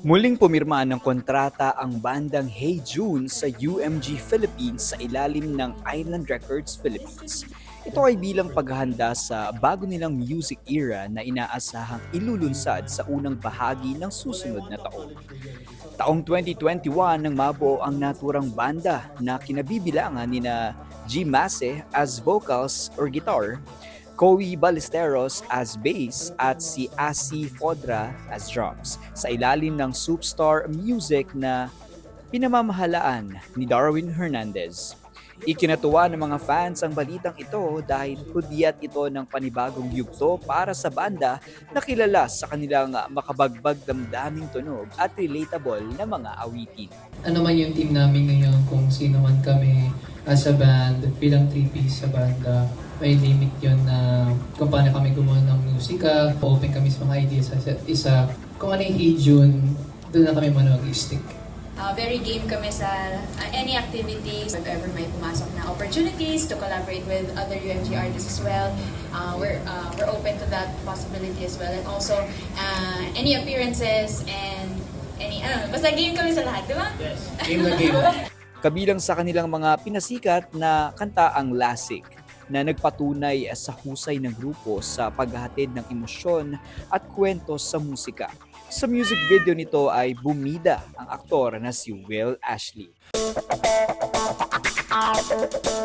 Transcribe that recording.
Muling pumirma ng kontrata ang bandang Hey June sa UMG Philippines sa ilalim ng Island Records Philippines. Ito ay bilang paghahanda sa bago nilang music era na inaasahang ilulunsad sa unang bahagi ng susunod na taon. Taong 2021 nang mabuo ang naturang banda na kinabibilangan ni na G. Mase as vocals or guitar, Koey Ballesteros as bass at si Asi Fodra as drums sa ilalim ng Superstar Music na pinamamahalaan ni Darwin Hernandez. Ikinatuwa ng mga fans ang balitang ito dahil hudyat ito ng panibagong yugto para sa banda na kilala sa kanilang makabagbag damdaming tunog at relatable na mga awitin. ano man yung team namin ngayon, kung sino man kami as a band, bilang 3-piece sa banda, may limit yon na kung paano kami gumawa ng musika, open kami sa mga ideas sa isa't isa. Kung ano yung June, doon na kami muna mag-stick. Uh, very game kami sa uh, any activities. If ever may pumasok na opportunities to collaborate with other UMG artists as well, uh, we're, uh, we're open to that possibility as well. And also, uh, any appearances and any, ano, basta game kami sa lahat, di ba? Yes, game na game. Kabilang sa kanilang mga pinasikat na kanta ang Lasik na nagpatunay sa husay ng grupo sa paghahatid ng emosyon at kwento sa musika. Sa music video nito ay bumida ang aktor na si Will Ashley.